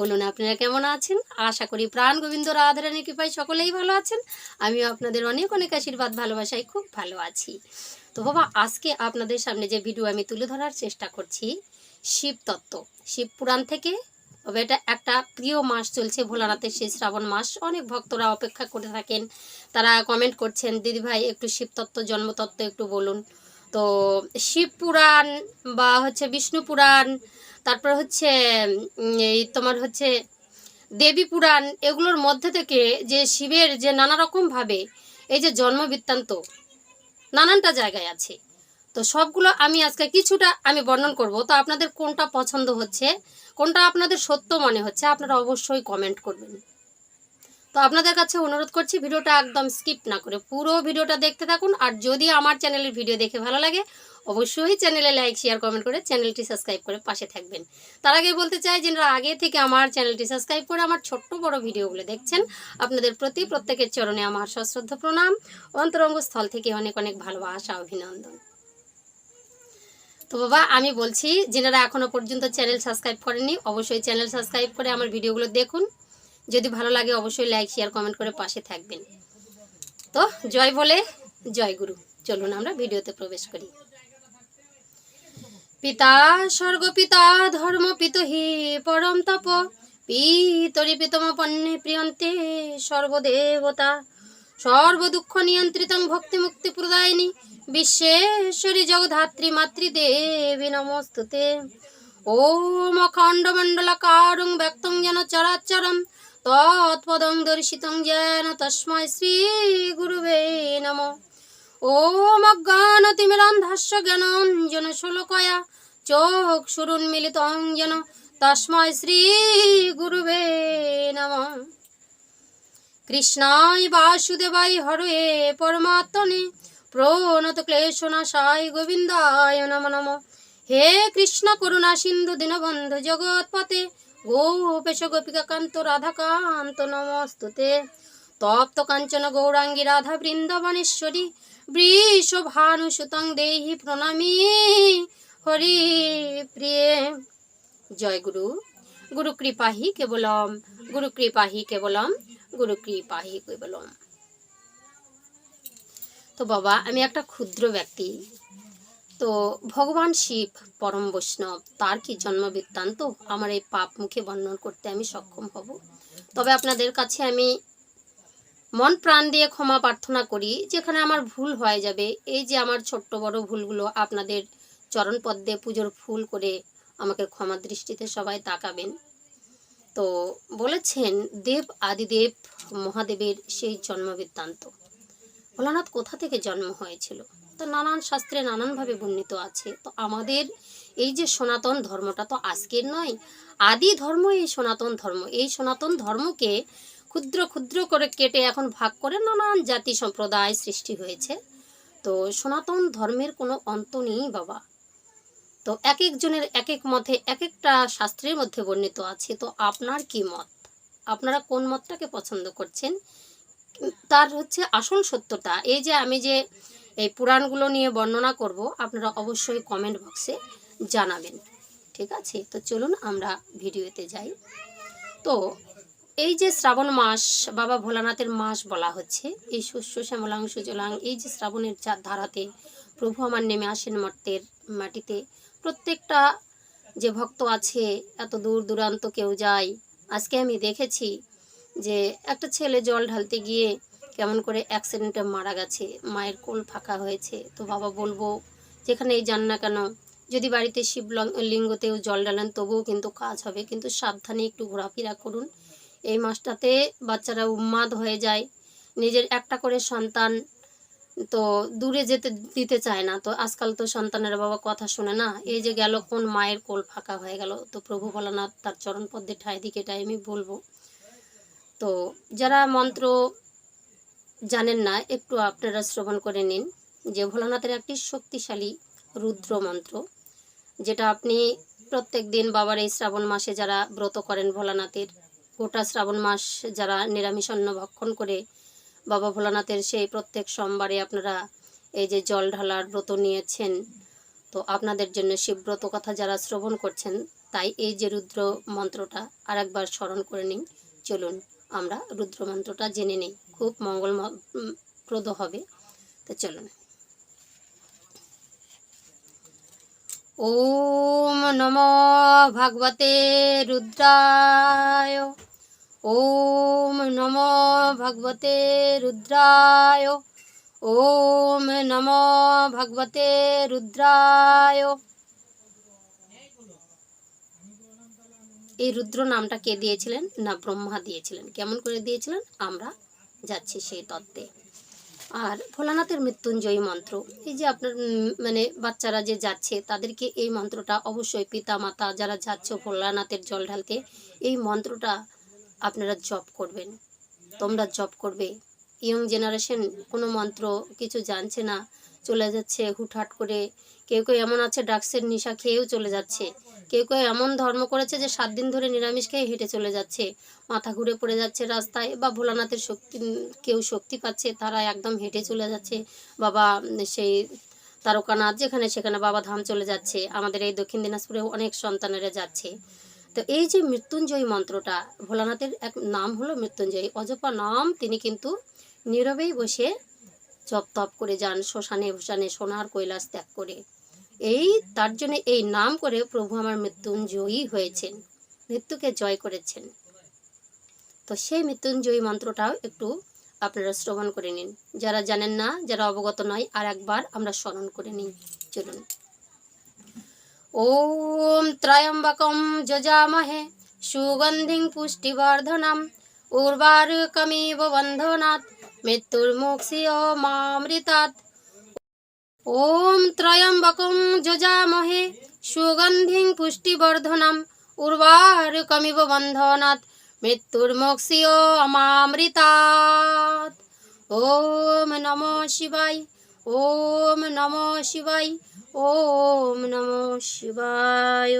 বলুন, আপনারা কেমন আছেন? আশা করি প্রাণ গোবিন্দ রাধারানী কৃপায় সকলেই ভালো আছেন। আমিও আপনাদের অনেক অনেক আশীর্বাদ, ভালোবাসায় খুব ভালো আছি। তো বাবা, আজকে আপনাদের সামনে যে ভিডিও আমি তুলে ধরার চেষ্টা করছি, শিব তত্ত্ব। শিব পুরাণ থেকে, তবে এটা একটা প্রিয় মাস চলছে, ভোলানাথের সেই শ্রাবণ মাস। অনেক ভক্তরা অপেক্ষা করে থাকেন, তারা কমেন্ট করছেন, দিদি ভাই, একটু শিবতত্ত্ব জন্মতত্ত্ব একটু বলুন। তো শিব পুরাণ বা হচ্ছে বিষ্ণু পুরাণ তারপর হচ্ছে এই তোমার হচ্ছে দেবী পুরাণ এগুলোর মধ্যে থেকে যে শিবের যে নানা রকমভাবে এই যে জন্ম বৃত্তান্ত নানানটা জায়গায় আছে। তো সবগুলো আমি আজকে কিছুটা আমি বর্ণন করব। তো আপনাদের কোনটা পছন্দ হচ্ছে, কোনটা আপনাদের সত্য মনে হচ্ছে, আপনারা অবশ্যই কমেন্ট করবেন। তো আপনাদের কাছে অনুরোধ করছি, ভিডিওটা একদম স্কিপ না করে পুরো ভিডিওটা দেখতে থাকুন। আর যদি আমার চ্যানেলের ভিডিও দেখে ভালো লাগে অবশ্যই চ্যানেলে লাইক শেয়ার কমেন্ট করে চ্যানেলটি সাবস্ক্রাইব করে পাশে থাকবেন। তার আগে বলতে চাই যে আগে থেকে আমার চ্যানেলটি সাবস্ক্রাইব করে আমার ছোট্ট বড় ভিডিওগুলো দেখছেন, আপনাদের প্রতি প্রত্যেকের চরণে আমার সশ্রদ্ধ প্রণাম। অন্তরঙ্গ স্থল থেকে অনেক অনেক ভালোবাসা, অভিনন্দন। তো বাবা, আমি বলছি যেনারা এখনও পর্যন্ত চ্যানেল সাবস্ক্রাইব করেননি, অবশ্যই চ্যানেল সাবস্ক্রাইব করে আমার ভিডিওগুলো দেখুন। যদি ভালো লাগে, অবশ্যই লাইক শেয়ার কমেন্ট করে পাশে থাকবেন। তো জয় বলে, জয় গুরু। চলুন আমরা ভিডিওতে প্রবেশ করি। পিতা স্বর্গ পিতা ধর্ম পিত হি পরম তপ। পিতরি পিতম পণ্যে প্রিয়ন্তে সর্বদেবতা। সর্ব দুঃখ নিয়ন্ত্রিতং ভক্তি মুক্তি প্রদায়িনী বিশ্বেশ্বরী জগধাত্রী মাতৃদেবী নমস্তুতে। ওম অখণ্ড মণ্ডলাকারং ব্যক্তং যেন চরাচরম তৎপদং দর্শিতং যেন তস্মৈ শ্রী গুরুবে নমঃ। ওম অজ্ঞানতিমিরন্ধাস্য জ্ঞানঞ্জন শোলকয়া। চোখ সুরুন্মিলিত যেন তস্ময় শ্রী গুরুবে নম। কৃষ্ণায় বাসুদেবাই হরে পরমাত্মনে প্রণত ক্লেশনাশায় গোবিন্দায় নম নম। হে কৃষ্ণ করুণা সিন্ধু দীনবন্ধু জগৎপতে গোপেশ গোপিকা কান্ত রাধাকান্ত নমস্তুতে। তপ্ত কাঞ্চন গৌরাঙ্গী রাধা বৃন্দাবনেশ্বরী বৃষভানুসুতং দেহি প্রণামী। হরি প্রিয়ে। জয় গুরু। গুরু কৃপাহি কেবলম। গুরু কৃপাহি কেবলম। গুরু কৃপাহি কেবলম। তো বাবা, আমি একটা ক্ষুদ্র ব্যক্তি। তো ভগবান শিব, পরম বৈষ্ণব, তার কি জন্ম বৃত্তান্ত? আমার এই পাপ মুখে বর্ণন করতে আমি সক্ষম হব? তবে আপনাদের কাছে আমি মন প্রাণ দিয়ে ক্ষমা প্রার্থনা করি, যেখানে আমার ভুল হয়ে যাবে। এই যে আমার ছোট্ট বড় ভুলগুলো আপনাদের চরণ পদ্মে পুজোর ফুল করে আমাকে ক্ষমা দৃষ্টিতে সবাই তাকাবেন। তো বলেছেন, দেব আদিদেব মহাদেবের সেই জন্ম বৃত্তান্ত ভোলানাথ কোথা থেকে জন্ম হয়েছিল? তো নানান শাস্ত্রে নানানভাবে বর্ণিত আছে। তো আমাদের এই যে সনাতন ধর্মটা তো আজকের নয়, আদি ধর্ম এই সনাতন ধর্ম। এই সনাতন ধর্মকে ক্ষুদ্র ক্ষুদ্র করে কেটে এখন ভাগ করে নানান জাতি সম্প্রদায় সৃষ্টি হয়েছে। তো সনাতন ধর্মের কোনো অন্ত নেই বাবা। তো এক একজনের এক এক মতে এক একটা শাস্ত্রের মধ্যে বর্ণিত আছে। তো আপনার কি মত? আপনারা কোন মতটাকে পছন্দ করছেন? তার হচ্ছে আসল সত্যটা এই যে আমি যে এই পুরাণগুলো নিয়ে বর্ণনা করব, আপনারা অবশ্যই কমেন্ট বক্সে জানাবেন। ঠিক আছে? তো চলুন আমরা ভিডিওতে যাই। তো এই যে শ্রাবণ মাস, বাবা ভোলানাথের মাস বলা হচ্ছে, এই শস্য, শ্যামলাং, সুজলাং, এই যে শ্রাবণের চার ধারাতে প্রভু আমার নেমে আসেন মর্তের মাটিতে। প্রত্যেকটা যে ভক্ত আছে, এত দূর দূরান্ত কেউ যায়। আজকে আমি দেখেছি যে একটা ছেলে জল ঢালতে গিয়ে কেমন করে অ্যাক্সিডেন্টে মারা গেছে, মায়ের কোল ফাঁকা হয়েছে। তো বাবা বলব, যেখানেই যান না কেন, যদি বাড়িতে শিব লিঙ্গতেও জল ঢালেন তবুও কিন্তু কাজ হবে, কিন্তু সাবধানে একটু ঘোরাফেরা করুন। এই মাসটাতে বাচ্চারা উন্মাদ হয়ে যায়। নিজের একটা করে সন্তান তো দূরে যেতে দিতে চায় না। তো আজকাল তো সন্তানের বাবা কথা শুনে না। এই যে গেল কোন মায়ের কোল ফাঁকা হয়ে গেল। তো প্রভু ভোলানাথ তার চরণ পদ্মে ঠাই দিকে এটাই আমি বলব। তো যারা মন্ত্র জানেন না, একটু আপনারা শ্রবণ করে নিন যে ভোলানাথের একটি শক্তিশালী রুদ্র মন্ত্র, যেটা আপনি প্রত্যেক দিন বাবার এই শ্রাবণ মাসে যারা ব্রত করেন ভোলানাথের গোটা শ্রাবণ মাস যারা নিরামিষ অন্ন ভক্ষণ করে বাবা ভোলানাথের সেই প্রত্যেক সোমবারে আপনারা এই যে জল ঢালার ব্রত নিয়েছেন, তো আপনাদের জন্য শিবব্রত কথা যারা শ্রবণ করছেন, তাই এই যে রুদ্র মন্ত্রটা আর একবার স্মরণ করে নিন। চলুন আমরা রুদ্র মন্ত্রটা জেনে নিই, খুব মঙ্গল প্রদ হবে। তো চলুন। ওম নমো ভগবতে রুদ্রায় ওম নমো ভগবতে রুদ্রায় ওম নমো ভগবতে রুদ্রায় এই রুদ্র নামটা কে দিয়েছিলেন? না, ব্রহ্মা দিয়েছিলেন। কেমন করে দিয়েছিলেন? আমরা যাচ্ছি সেই তত্ত্বে। আর ভোলানাথের মৃত্যুঞ্জয়ী মন্ত্র। এই যে আপনার মানে বাচ্চারা যে যাচ্ছে, তাদেরকে এই মন্ত্রটা অবশ্যই পিতা মাতা যারা যাচ্ছে ভোলানাথের জল ঢালতে, এই মন্ত্রটা আপনারা জপ করবেন। তোমরা জপ করবে। ইয়ং জেনারেশন কোনো মন্ত্র কিছু জানছে না, চলে যাচ্ছে, হুটহাট করে, কেউ কেউ এমন আছে ড্রাগসের নেশা খেয়েও চলে যাচ্ছে। কেউ কেউ এমন ধর্ম করেছে যে সাত দিন ধরে নিরামিষ খেয়ে হেঁটে চলে যাচ্ছে। মাথা ঘুরে পড়ে যাচ্ছে রাস্তায় বা ভোলানাথের শক্তি, কেউ শক্তি পাচ্ছে, তারা একদম হেঁটে চলে যাচ্ছে। বাবা, সেই তারকানাথ যেখানে সেখানে বাবা ধাম চলে যাচ্ছে। আমাদের এই দক্ষিণ দিনাজপুরে অনেক সন্তানেরা যাচ্ছে। তো এই যে মৃত্যুঞ্জয়ী মন্ত্রটা, ভোলানাথের এক নাম হলো মৃত্যুঞ্জয়ী। অজপা নাম তিনি কিন্তু নীরবেই বসে জপ তপ করে যান, শ্মশানে ভূষানে সোনার কৈলাস ত্যাগ করে। এই, তার জন্য এই নাম করে প্রভু আমার মৃত্যুঞ্জয়ী হয়েছেন, মৃত্যুকে জয় করেছেন। তো সেই মৃত্যুঞ্জয়ী মন্ত্রটাও একটু আপনারা শ্রবণ করে নিন। যারা জানেন না, যারা অবগত নয়, আর একবার আমরা স্মরণ করে নিই। চলুন। ওম ত্রয়ম্বকম যজামহে সুগন্ধিং পুষ্টিবর্ধনম উর্বারুকমিব বন্ধনাৎ, মৃত্যুর্মুক্ষিয় মামৃতাৎ। ওম ত্রয়ম্বকম যজামহে সুগন্ধিং পুষ্টিবর্ধনম উর্বারুকমিব বন্ধনাৎ মৃত্যুর্মোক্ষিয় অমামৃতাৎ। ওম নমো শিবাই ওম নমো শিবাই ওম নমো শিবায়।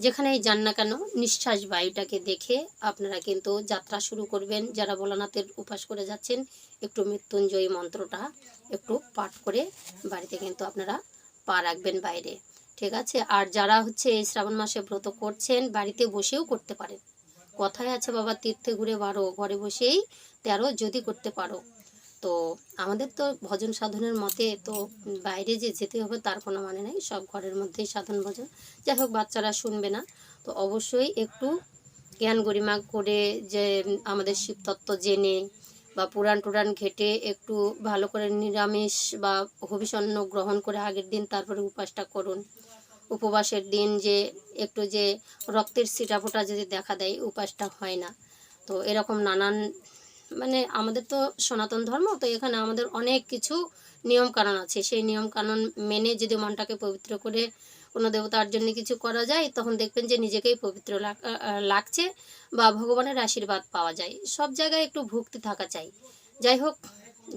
যেখানেই যান না কেন, নিঃশ্বাস বায়ুটাকে দেখে আপনারা কিন্তু যাত্রা শুরু করবেন। যারা ভোলানাথের উপাস করে যাচ্ছেন, একটু মৃত্যুঞ্জয়ী মন্ত্রটা একটু পাঠ করে বাড়িতে কিন্তু আপনারা পা রাখবেন বাইরে, ঠিক আছে? আর যারা হচ্ছে এই শ্রাবণ মাসে ব্রত করছেন, বাড়িতে বসেও করতে পারেন। কথায় আছে, বাবা, তীর্থে ঘুরে বারো, ঘরে বসেই তেরো, যদি করতে পারো। তো আমাদের তো ভজন সাধনের মতে তো বাইরে যে যেতে হবে তার কোনো মানে নেই, সব ঘরের মধ্যেই সাধন ভজন। যাই হোক, বাচ্চারা শুনবে না। তো অবশ্যই একটু জ্ঞান গরিমা করে যে আমাদের শিবতত্ত্ব জেনে বা পুরাণ টুরাণ ঘেটে একটু ভালো করে নিরামিষ বা হবিষণ্য গ্রহণ করে আগের দিন তারপরে উপাসটা করুন। উপবাসের দিন যে একটু যে রক্তের সিটাফোটা যদি দেখা দেয়, উপাসটা হয় না। তো এরকম নানান মানে আমাদের তো সনাতন ধর্ম, তো এখানে আমাদের অনেক কিছু নিয়ম কানুন আছে। সেই নিয়ম কানুন মেনে যদি মনটাকে পবিত্র করে কোনো দেবতার জন্য কিছু করা যায়, তখন দেখবেন যে নিজেকেই পবিত্র লাগছে বা ভগবানের আশীর্বাদ পাওয়া যায়। সব জায়গায় একটু ভক্তি থাকা চাই। যাই হোক,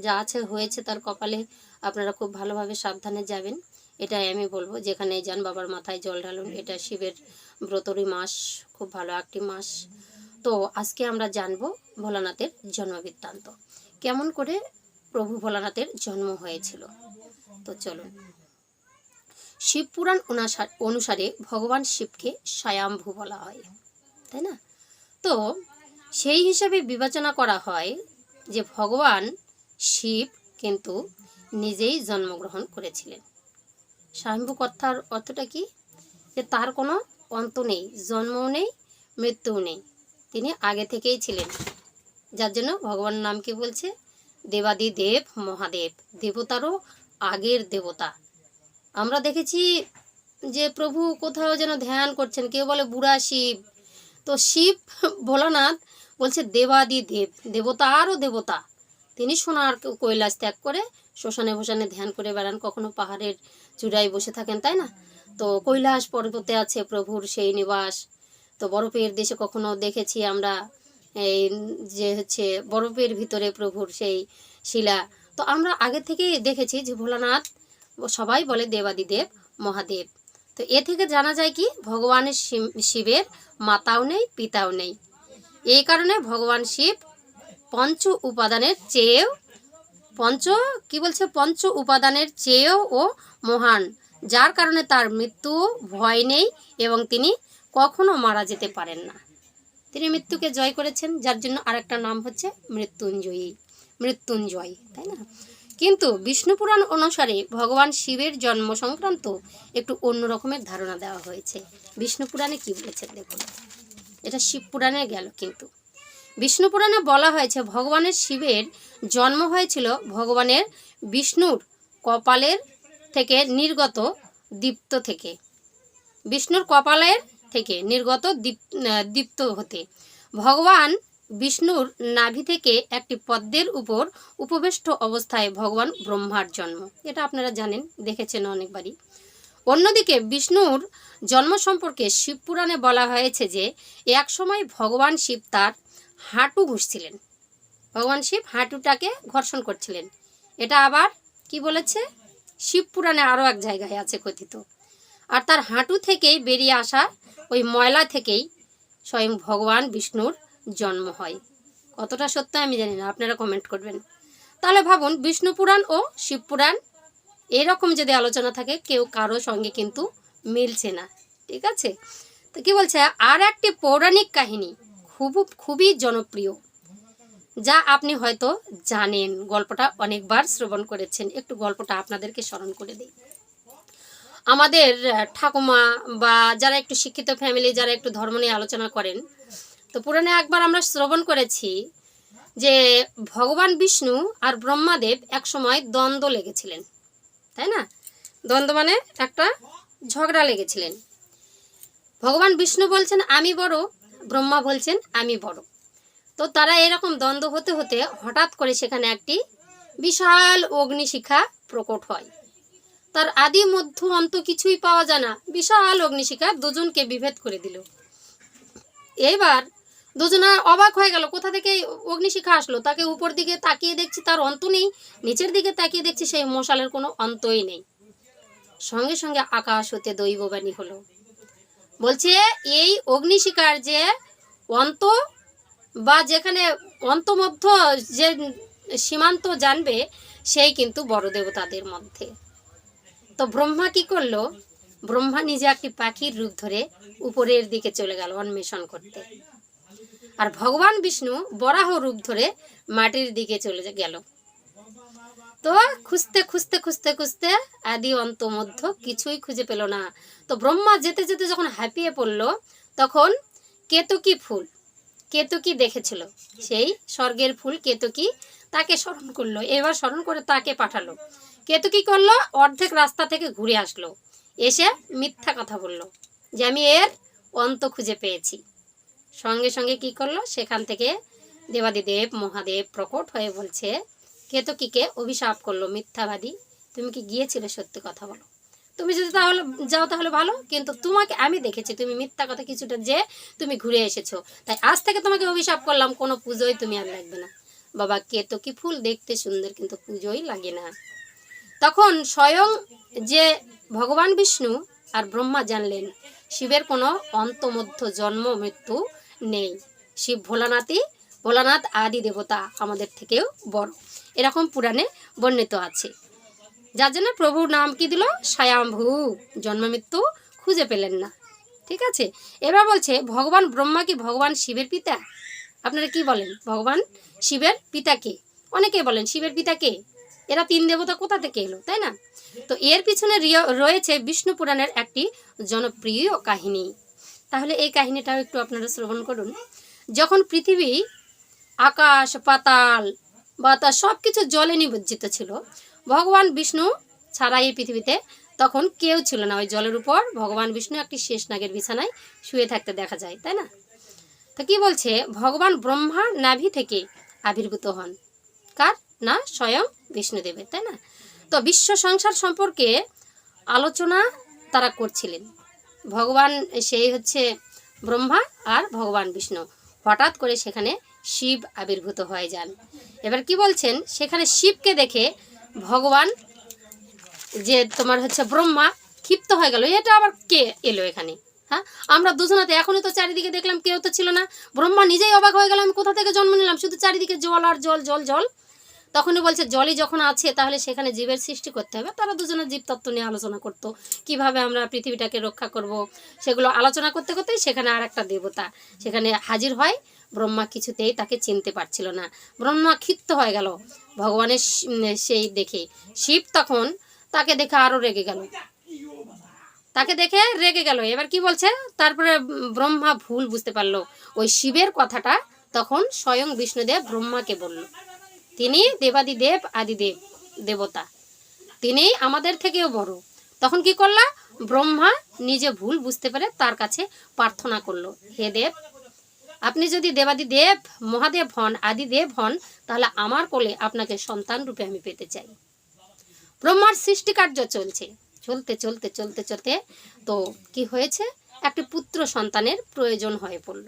যা আছে হয়েছে তার কপালে আপনারা খুব ভালোভাবে সাবধানে যাবেন। এটাই আমি বলব, যেখানে যান বাবার মাথায় জল ঢালুন, এটা শিবের ব্রতরী মাস, খুব ভালো একটি মাস। তো আজকে আমরা জানব ভোলানাথের জন্মবৃত্তান্ত। কেমন করে প্রভু ভোলানাথের জন্ম হয়েছিল? তো চলুন। শিবপুরাণ অনুসা- অনুসারে ভগবান শিবকে স্বয়ম্ভু বলা হয়। তাই না? তো সেই হিসাবে বিবেচনা করা হয় যে ভগবান শিব কিন্তু নিজেই জন্মগ্রহণ করেছিলেন। স্বয়ম্ভু কথার অর্থটা কি? যে তার কোনো অন্ত নেই, জন্মও নেই, মৃত্যুও নেই। তিনি আগে থেকেই ছিলেন। যার জন্য ভগবান নাম কি বলছে? দেবাদি দেব মহাদেব। দেবতারও আগের দেবতা। আমরা দেখেছি যে প্রভু কোথাও যেন ধ্যান করছেন, কেউ বলে বুড়া শিব। তো শিব ভোলানাথ বলছে, দেবাদি দেব, দেবতা আরও দেবতা। তিনি সোনার কৈলাস ত্যাগ করে শ্মশানে ভোশানে ধ্যান করে বেড়ান, কখনো পাহাড়ের চূড়ায় বসে থাকেন, তাই না? তো কৈলাস পর্বতে আছে প্রভুর সেই নিবাস। তো বরফের দেশে কখনো দেখেছি আমরা এই যে হচ্ছে বরফের ভিতরে প্রভুর সেই শিলা। তো আমরা আগে থেকেই দেখেছি যে ভোলানাথ সবাই বলে দেবাদিদেব, মহাদেব। তো এ থেকে জানা যায় কি ভগবানের শিব- শিবের মাতাও নেই, পিতাও নেই। এই কারণে ভগবান শিব পঞ্চ উপাদানের চেয়েও পঞ্চ, কি বলছে? পঞ্চ উপাদানের চেয়েও ও মহান। যার কারণে তার মৃত্যু ভয় নেই এবং তিনি কখনো মারা যেতে পারেন না। তিনি মৃত্যুকে জয় করেছেন, যার জন্য আরেকটা নাম হচ্ছে মৃত্যুঞ্জয়ী, মৃত্যুঞ্জয়, তাই না? কিন্তু বিষ্ণু পুরাণ অনুসারে ভগবান শিবের জন্ম সংক্রান্ত একটু অন্য রকমের ধারণা দেওয়া হয়েছে। বিষ্ণু পুরাণে কি বলেছে দেখুন। এটা শিব পুরাণে গেল কিন্তু। বিষ্ণু পুরাণে বলা হয়েছে ভগবানের শিবের জন্ম হয়েছিল ভগবানের বিষ্ণুর কপালের থেকে নির্গত দীপ্ত থেকে। বিষ্ণুর কপালের থেকে নির্গত দীপ- দীপ্ত হতে। ভগবান বিষ্ণুর নাভি থেকে একটি পদ্মের উপর উপবেষ্ট অবস্থায় ভগবান ব্রহ্মার জন্ম। এটা আপনারা জানেন, দেখেছেন অনেকবারই। অন্যদিকে বিষ্ণুর জন্ম সম্পর্কে শিবপুরাণে বলা হয়েছে যে, এক সময় ভগবান শিব তার হাঁটু ঘুষছিলেন। ভগবান শিব হাঁটুটাকে ঘর্ষণ করছিলেন। এটা আবার কি বলেছে? শিবপুরাণে আরও এক জায়গায় আছে কথিত। আর তার হাঁটু থেকেই বেরিয়ে আসা ওই ময়লা থেকেই স্বয়ং ভগবান বিষ্ণুর জন্ম হয়। কতটা সত্য আমি জানি না, আপনারা কমেন্ট করবেন। তাহলে ভাবুন, বিষ্ণু পুরাণ ও শিবপুরাণ এরকম যদি আলোচনা থাকে, কেউ কারও সঙ্গে কিন্তু মিলছে না। ঠিক আছে? তো কি বলছে? আর একটি পৌরাণিক কাহিনী খুব, খুবই জনপ্রিয়, যা আপনি হয়তো জানেন। গল্পটা অনেকবার শ্রবণ করেছেন। একটু গল্পটা আপনাদেরকে স্মরণ করে দিই। আমাদের ঠাকুমা বা যারা একটু শিক্ষিত ফ্যামিলি যারা একটু ধর্ম নিয়ে আলোচনা করেন তো পুরাণে একবার আমরা শ্রবণ করেছি যে ভগবান বিষ্ণু আর ব্রহ্মাদেব একসময় দ্বন্দ্ব লেগেছিলেন, তাই না? দ্বন্দ্ব মানে একটা ঝগড়া লেগেছিলেন। ভগবান বিষ্ণু বলছেন, আমি বড়। ব্রহ্মা বলছেন, আমি বড়। তো তারা এরকম দ্বন্দ্ব হতে হতে হঠাৎ করে সেখানে একটি বিশাল অগ্নিশিখা প্রকট হয়। তার আদি মধ্য অন্ত কিছুই পাওয়া যায় না। বিশাল অগ্নিশিখা দুজনকে বিভেদ করে দিল। এবার দুজনা অবাক হয়ে গেল। কোথা থেকে অগ্নিশিখা আসলো? তাকে উপর দিকে তাকিয়ে দেখছি তার অন্ত নেই, নিচের দিকে তাকিয়ে দেখছি সেই মশালের কোনো অন্তই নেই। সঙ্গে সঙ্গে আকাশ হতে দৈববাণী হলো। বলছে, এই অগ্নিশিখার যে অন্ত বা যেখানে অন্তমধ্য যে সীমান্ত জানবে, সেই কিন্তু বড় দেবতাদের মধ্যে। তো ব্রহ্মা কি করল? ব্রহ্মা নিজে একটি পাখির রূপ ধরে উপরের দিকে চলে গেল অন্বেষণ করতে। আর ভগবান বিষ্ণু বরাহ রূপ ধরে মাটির দিকে চলে গেল। তো খুঁজতে খুঁজতে খুঁজতে খুঁজতে আদি অন্ত মধ্য কিছুই খুঁজে পেল না। তো ব্রহ্মা যেতে যেতে যখন হাঁপিয়ে পড়ল, তখন কেতকী ফুল, কেতকী দেখেছিল। সেই স্বর্গের ফুল কেতকী তাকে স্মরণ করল, এবার স্মরণ করে তাকে পাঠালো। কেতকী করল, অর্ধেক রাস্তা থেকে ঘুরে আসলো। এসে মিথ্যা কথা বলল যে, আমি এর অন্ত খুঁজে পেয়েছি। সঙ্গে সঙ্গে কি করল? সেখান থেকে দেবাদিদেব, মহাদেব প্রকট হয়ে বলছে কেতকীকে অভিশাপ করল, মিথ্যাবাদী? তুমি কি গিয়েছিলে সত্যি কথা বলো? তুমি যদি তাহলে, যাও তাহলে ভালো, কিন্তু তোমাকে আমি দেখেছি, তুমি মিথ্যা কথা কিছুটা যে তুমি ঘুরে এসেছ। তাই আজ থেকে তোমাকে অভিশাপ করলাম, কোনো পুজোই তুমি আর লাগবে না। বাবা কেতকি ফুল দেখতে সুন্দর, কিন্তু পুজোই লাগে না। তখন স্বয়ং যে ভগবান বিষ্ণু আর ব্রহ্মা জানলেন, শিবের কোনো অন্তমধ্য জন্ম মৃত্যু নেই। শিব ভোলানাথই ভোলানাথ আদি দেবতা আমাদের থেকেও বড়। এরকম পুরাণে বর্ণিত আছে। যার জন্য প্রভুর নাম কি দিল? স্বয়ম্ভু জন্মমৃত্যু খুঁজে পেলেন না। ঠিক আছে? এবার বলছে, ভগবান ব্রহ্মা কি ভগবান শিবের পিতা? আপনারা কি বলেন? ভগবান শিবের পিতা কে? অনেকে বলেন, শিবের পিতা কে? এরা তিন দেবতা কোথা থেকে এলো, তাই না? তো এর পিছনে রিয়- রয়েছে বিষ্ণু পুরাণের একটি জনপ্রিয় কাহিনী। তাহলে এই কাহিনীটাও একটু আপনারা শ্রবণ করুন। যখন পৃথিবী, আকাশ, পাতাল, বাতাস সব কিছু জলে নিমজ্জিত ছিল, ভগবান বিষ্ণু ছাড়া এই পৃথিবীতে তখন কেউ ছিল না। ওই জলের উপর ভগবান বিষ্ণু একটি শেষ নাগের বিছানায় শুয়ে থাকতে দেখা যায়, তাই না? তো কি বলছে? ভগবান ব্রহ্মা নাভি থেকে আবির্ভূত হন। কার? না, স্বয়ং বিষ্ণুদেবের, তাই না? তো বিশ্ব সংসার সম্পর্কে আলোচনা তারা করছিলেন। ভগবান সেই হচ্ছে ব্রহ্মা আর ভগবান বিষ্ণু। হঠাৎ করে সেখানে শিব আবির্ভূত হয়ে যান। এবার কি বলছেন? সেখানে শিবকে দেখে ভগবান যে তোমার হচ্ছে ব্রহ্মা ক্ষিপ্ত হয়ে গেল। এটা আবার কে এলো এখানে? হ্যাঁ? আমরা দুজনাতে এখনই তো চারিদিকে দেখলাম কেউ তো ছিল না। ব্রহ্মা নিজেই অবাক হয়ে গেল, আমি কোথা থেকে জন্ম নিলাম? শুধু চারিদিকে জল আর জল জল জল। তখনই বলছে, জলই যখন আছে, তাহলে সেখানে জীবের সৃষ্টি করতে হবে। তারা দুজনে জীবতত্ত্ব নিয়ে আলোচনা করতো, কীভাবে আমরা পৃথিবীটাকে রক্ষা করব। সেগুলো আলোচনা করতে করতেই সেখানে আর একটা দেবতা সেখানে হাজির হয়। ব্রহ্মা কিছুতেই তাকে চিনতে পারছিল না। ব্রহ্মা ক্ষিপ্ত হয়ে গেল, ভগবানের সেই দেখে। শিব তখন তাকে দেখে আরও রেগে গেল। তাকে দেখে রেগে গেল। এবার কি বলছে? তারপরে ব্রহ্মা ভুল বুঝতে পারল। ওই শিবের কথাটা তখন স্বয়ং বিষ্ণুদেব ব্রহ্মাকে বলল। তিনি দেবাদিদেব আদিদেব দেবতা। তিনি আমাদের থেকেও বড়। তখন কি করলা? ব্রহ্মা নিজে ভুল বুঝতে পেরে তার কাছে প্রার্থনা করল, হে দেব, আপনি যদি দেবাদি দেব মহাদেব হন, আদিদেব হন, তাহলে আমার কোলে আপনাকে সন্তান রূপে আমি পেতে চাই। ব্রহ্মার সৃষ্টিকার্য চলছে। চলতে চলতে চলতে চলতে তো কি হয়েছে? একটি পুত্র সন্তানের প্রয়োজন হয়ে পড়ল।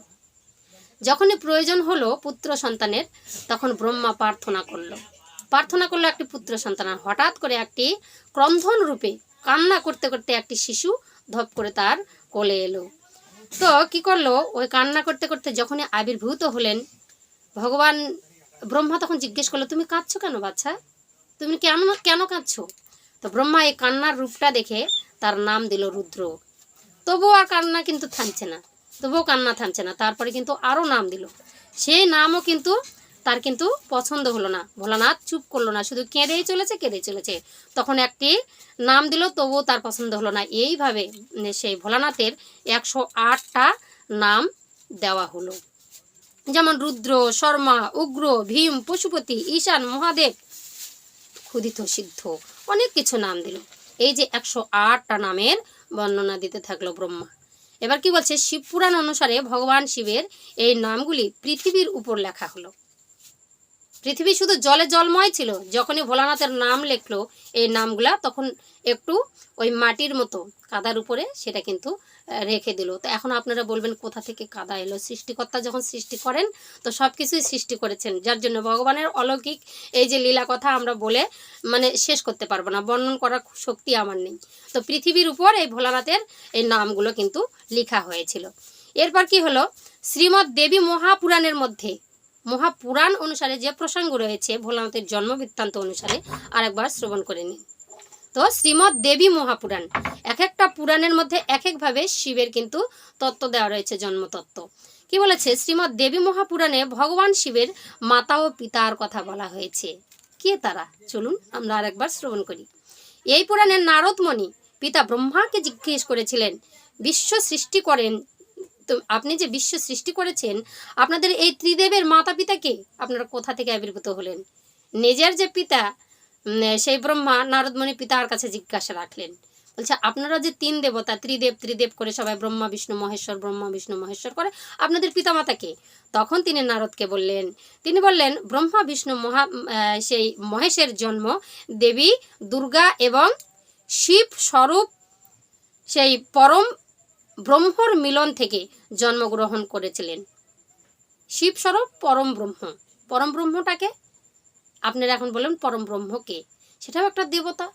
যখনই প্রয়োজন হলো পুত্র সন্তানের, তখন ব্রহ্মা প্রার্থনা করল। প্রার্থনা করল একটি পুত্র সন্তান হঠাৎ করে একটি ক্রন্ধন রূপে কান্না করতে করতে একটি শিশু ধপ করে তার কোলে এলো। তো কি করল? ওই কান্না করতে করতে যখনই আবির্ভূত হলেন, ভগবান ব্রহ্মা তখন জিজ্ঞেস করল, তুমি কাঁদছো কেন বাচ্চা তুমি কেন কেন কাঁদছো? তো ব্রহ্মা এই কান্নার রূপটা দেখে তার নাম দিল রুদ্র। তবুও আর কান্না কিন্তু থামছে না। তবুও কান্না থামছে না। তারপরে কিন্তু আরও নাম দিল। সেই নামও কিন্তু তার কিন্তু পছন্দ হলো না। ভোলানাথ চুপ করল না, শুধু কেঁদেই চলেছে কেঁদেই চলেছে। তখন একটি নাম দিল, তবুও তার পছন্দ হলো না। এইভাবে সেই ভোলানাথের একশো আটটা নাম দেওয়া হলো। যেমন রুদ্র, শর্মা, উগ্র, ভীম, পশুপতি, ঈশান, মহাদেব ক্ষুদিত সিদ্ধ, অনেক কিছু নাম দিল। এই যে একশো আটটা নামের বর্ণনা দিতে থাকল ব্রহ্মা। এবার কি বলছে? শিব পুরাণ অনুসারে ভগবান শিবের এই নামগুলি পৃথিবীর উপর লেখা হলো। পৃথিবী শুধু জলে জলময় ছিল। যখনই ভোলানাথের নাম লেখলো এই নামগুলা, তখন একটু ওই মাটির মতো কাদার উপরে সেটা কিন্তু রেখে দিল। তো এখন আপনারা বলবেন কোথা থেকে কাদা এলো? সৃষ্টিকর্তা যখন সৃষ্টি করেন, তো সব কিছুই সৃষ্টি করেছেন। যার জন্য ভগবানের অলৌকিক এই যে লীলা কথা আমরা বলে মানে শেষ করতে পারব না। বর্ণন করার শক্তি আমার নেই। তো পৃথিবীর উপর এই ভোলানাথের এই নামগুলো কিন্তু লেখা হয়েছিল। এরপর কি হলো? শ্রীমৎ দেবী মহাপুরাণের মধ্যে মহাপুরাণ অনুসারে যে প্রসঙ্গ রয়েছে, ভোলানাথের জন্ম বৃত্তান্ত অনুসারে আরেকবার শ্রবণ করে নিন। তো শ্রীমৎ দেবী মহাপুরাণ এক একটা পুরাণের মধ্যে এক একভাবে শিবের কিন্তু তত্ত্ব দেওয়া রয়েছে, জন্মতত্ত্ব। কি বলেছে? শ্রীমৎ দেবী মহাপুরাণে ভগবান শিবের মাতা ও পিতার কথা বলা হয়েছে। কে তারা? চলুন আমরা আরেকবার শ্রবণ করি। এই পুরাণে নারদমণি, পিতা ব্রহ্মাকে জিজ্ঞেস করেছিলেন, বিশ্ব সৃষ্টি করেন তো আপনি যে বিশ্ব সৃষ্টি করেছেন, আপনাদের এই ত্রিদেবের মাতা পিতাকে আপনারা কোথা থেকে আবির্ভূত হলেন? নিজের যে পিতা সেই ব্রহ্মা নারদমণি পিতার কাছে জিজ্ঞাসা রাখলেন। বলছে, আপনারা যে তিন দেবতা, ত্রিদেব ত্রিদেব করে সবাই ব্রহ্মা, বিষ্ণু, মহেশ্বর, ব্রহ্মা, বিষ্ণু, মহেশ্বর করে, আপনাদের পিতামাতাকে তখন তিনি নারদকে বললেন, তিনি বললেন, ব্রহ্মা, বিষ্ণু, মহা সেই মহেশের জন্ম দেবী, দুর্গা এবং শিব স্বরূপ সেই পরম ব্রহ্মর মিলন থেকে জন্মগ্রহণ করেছিলেন। শিবস্বরূপ পরম ব্রহ্ম। পরম ব্রহ্মটাকে আপনারা এখন বলেন পরম ব্রহ্মকে সেটাও একটা দেবতা।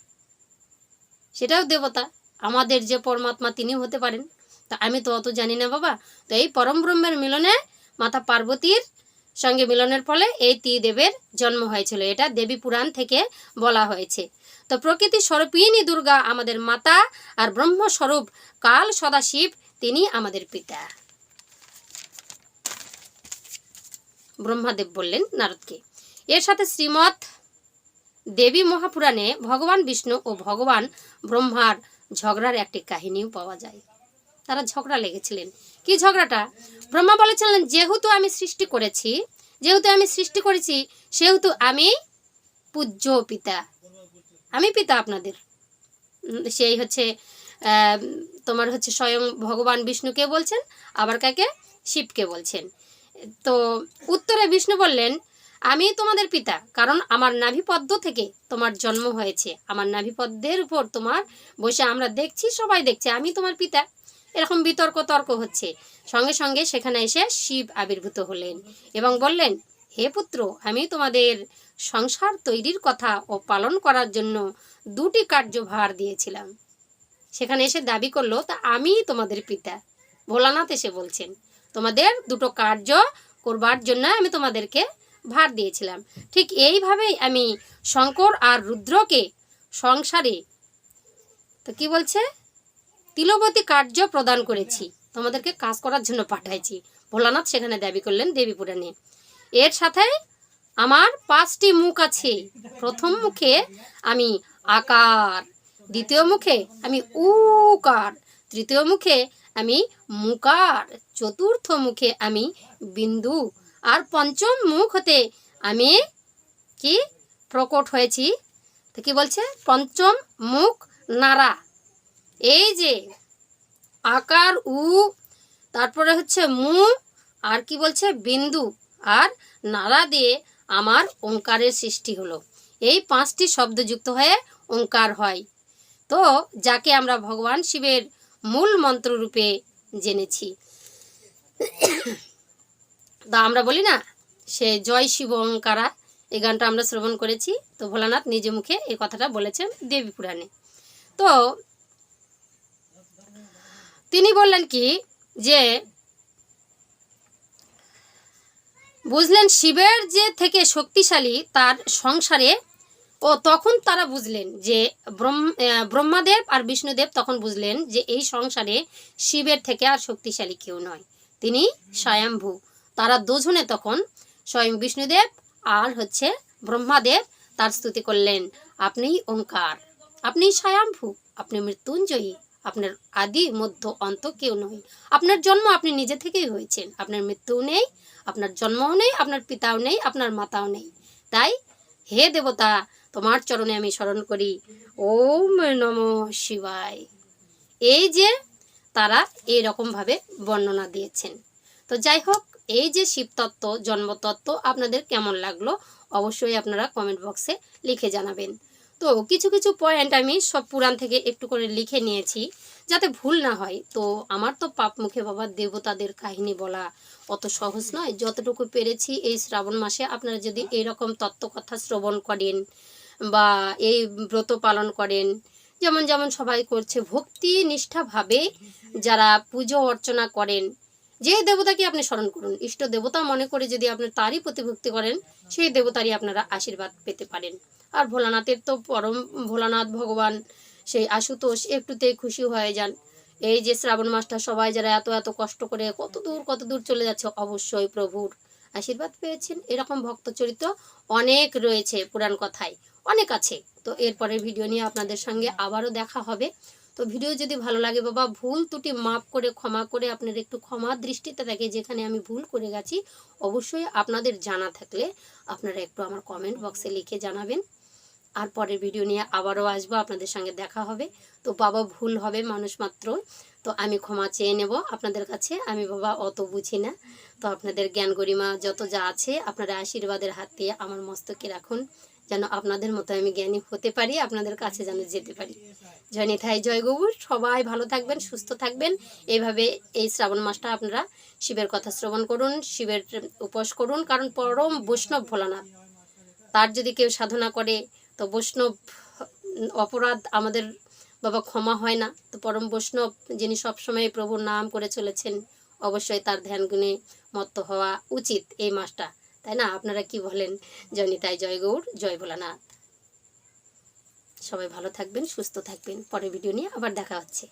সেটাও দেবতা। আমাদের যে পরমাত্মা তিনি হতে পারেন। তা আমি তো অত জানি না বাবা। তো এই পরম ব্রহ্মের মিলনে মাতা পার্বতীর সঙ্গে মিলনের ফলে এই ত্রিদেবের জন্ম হয়েছিল। এটা দেবী পুরাণ থেকে বলা হয়েছে। তো প্রকৃতি স্বরূপিনী দুর্গা আমাদের মাতা আর ব্রহ্মস্বরূপ কাল সদাশিব, তিনি আমাদের পিতা। ব্রহ্মাদেব বললেন, নারদকে, এর সাথে শ্রীমৎ দেবী মহাপুরাণে ভগবান বিষ্ণু ও ভগবান ব্রহ্মার ঝগড়ার একটি কাহিনীও পাওয়া যায়। তারা ঝগড়া লেগেছিলেন। কি ঝগড়াটা? ব্রহ্মা বলেছিলেন, যেহেতু আমি সৃষ্টি করেছি, যেহেতু আমি সৃষ্টি করেছি, সেহেতু আমি পূজ্য পিতা। আমি পিতা আপনাদের। সেই হচ্ছে তোমার হচ্ছে স্বয়ং ভগবান বিষ্ণুকে বলছেন, আবার কাকে? শিবকে বলছেন। তো উত্তরে বিষ্ণু বললেন, আমি তোমাদের পিতা, কারণ আমার নাভিপদ্ম থেকে তোমার জন্ম হয়েছে। আমার নাভিপদ্মের উপর তোমার বসে আমরা দেখছি, সবাই দেখছে, আমি তোমার পিতা। এরকম বিতর্ক তর্ক হচ্ছে। সঙ্গে সঙ্গে সেখানে এসে শিব আবির্ভূত হলেন এবং বললেন হে পুত্র, আমি তোমাদের সংসার তৈরির কথা ও পালন করার জন্য দুটি কার্যভার দিয়েছিলাম। সেখানে এসে দাবি করল, তা আমি তোমাদের পিতা। ভোলানাথ এসে বলছেন, তোমাদের দুটো কার্য করবার জন্য আমি তোমাদেরকে ভার দিয়েছিলাম। ঠিক এইভাবেই আমি শঙ্কর আর রুদ্রকে সংসারে তো কি বলছে? তিলবতী কার্য প্রদান করেছি, তোমাদেরকে কাজ করার জন্য পাঠাইছি। ভোলানাথ সেখানে দাবি করলেন দেবী পুরাণে এর সাথে আমার পাঁচটি মুখ আছে। প্রথম মুখে আমি আকার, দ্বিতীয় মুখে আমি উকার, তৃতীয় মুখে আমি মুকার, চতুর্থ মুখে আমি বিন্দু, আর পঞ্চম মুখ হতে আমি কি প্রকট হয়েছি? তো কি বলছে? পঞ্চম মুখ নারা এই যে আকার, উ, তারপরে হচ্ছে মু, আর কি বলছে? বিন্দু। আর নাড়া দিয়ে আমার ওঙ্কারের সৃষ্টি হলো। এই পাঁচটি শব্দযুক্ত হয়ে ওঙ্কার হয়। তো যাকে আমরা ভগবান শিবের মূল মন্ত্র রূপে জেনেছি। তা আমরা বলি না, সে জয় শিব ওঙ্কারা, এই গানটা আমরা শ্রবণ করেছি। তো ভোলানাথ নিজে মুখে এই কথাটা বলেছেন দেবী পুরাণে। তো তিনি বললেন কি যে বুঝলেন শিবের যে থেকে শক্তিশালী তার সংসারে, ও তখন তারা বুঝলেন যে ব্রহ্ম- ব্রহ্মাদেব আর বিষ্ণুদেব তখন বুঝলেন যে এই সংসারে শিবের থেকে আর শক্তিশালী কেউ নয়। তিনি স্বয়ম্ভু। তারা দুজনে তখন স্বয়ং বিষ্ণুদেব, আর হচ্ছে ব্রহ্মাদেব তার স্তুতি করলেন। আপনিই ওঙ্কার আপনি স্বয়ম্ভু। আপনি মৃত্যুঞ্জয়ী। আপনার আদি, মধ্য অন্ত কেউ নয়। আপনার জন্ম আপনি নিজে থেকেই হয়েছেন। আপনার মৃত্যুও নেই, আপনার জন্মও নেই, আপনার পিতাও নেই, আপনার মাতাও নেই। তাই হে দেবতা, তোমার চরণে আমি স্মরণ করি। ওম নম শিবায়। এই যে তারা এই রকমভাবে বর্ণনা দিয়েছেন। তো যাই হোক, এই যে শিবতত্ত্ব, জন্মতত্ত্ব আপনাদের কেমন লাগল, অবশ্যই আপনারা কমেন্ট বক্সে লিখে জানাবেন। তো কিছু কিছু পয়েন্ট আমি সব পুরাণ থেকে একটু করে লিখে নিয়েছি, যাতে ভুল না হয়। তো আমার তো পাপ মুখে বাবা দেবতাদের কাহিনী বলা অত সহজ নয়। যতটুকু পেরেছি এই শ্রাবণ মাসে আপনারা যদি এইরকম তত্ত্ব কথা শ্রবণ করেন বা এই ব্রত পালন করেন, যেমন যেমন সবাই করছে, ভক্তি নিষ্ঠাভাবে যারা পুজো অর্চনা করেন যে দেবতাকে আপনি স্মরণ করুন, ইষ্ট দেবতা মনে করে যদি আপনি তারই প্রতিভক্তি করেন, সেই দেবতারই আপনারা আশীর্বাদ পেতে পারেন। আর ভোলানাথের তো পরম, ভোলানাথ ভগবান, সেই আশুতোষ একটুতেই খুশি হয়ে যান। এই যে শ্রাবণ মাসটা, সবাই যারা এত এত কষ্ট করে কত দূর কত দূর চলে যাচ্ছে, অবশ্যই প্রভুর আশীর্বাদ পেয়েছেন। এরকম ভক্ত চরিত্র অনেক রয়েছে পুরাণ কথায়, অনেক আছে। তো এরপরের ভিডিও নিয়ে আপনাদের সঙ্গে আবারও দেখা হবে। তো ভিডিও যদি ভালো লাগে বাবা, ভুল ত্রুটি মাপ করে, ক্ষমা করে আপনার একটু ক্ষমা দৃষ্টিতে থাকে যেখানে আমি ভুল করে গেছি, অবশ্যই আপনাদের জানা থাকলে আপনারা একটু আমার কমেন্ট বক্সে লিখে জানাবেন। আর পরের ভিডিও নিয়ে আবারও আসব, আপনাদের সঙ্গে দেখা হবে। তো বাবা, ভুল হবে মানুষ মাত্র। তো আমি ক্ষমা চেয়ে নেব আপনাদের কাছে। আমি বাবা অত বুঝি না। তো আপনাদের জ্ঞান গরিমা যত যা আছে, আপনারা আশীর্বাদের হাত দিয়ে আমার মস্তকে রাখুন। যেন আপনাদের মতো আমি জ্ঞানী হতে পারি, আপনাদের কাছে যেন যেতে পারি। জয় নিথাই জয় গৌর, সবাই ভালো থাকবেন, সুস্থ থাকবেন। এইভাবে এই শ্রাবণ মাসটা আপনারা শিবের কথা শ্রবণ করুন, শিবের উপোস করুন, কারণ পরম বৈষ্ণব ভোলানাথ। তার যদি কেউ সাধনা করে, তো বৈষ্ণব অপরাধ আমাদের বাবা ক্ষমা হয় না। তো পরম বৈষ্ণব যিনি সবসময় প্রভুর নাম করে চলেছেন, অবশ্যই তার ধ্যান গুণে মত্ত হওয়া উচিত এই মাসটা। তাই না? আপনারা কি বলেন? জয় নিতাই, জয় গৌর জয় ভোলানাথ। সবাই ভালো থাকবেন, সুস্থ থাকবেন। পরের ভিডিও নিয়ে আবার দেখা হচ্ছে।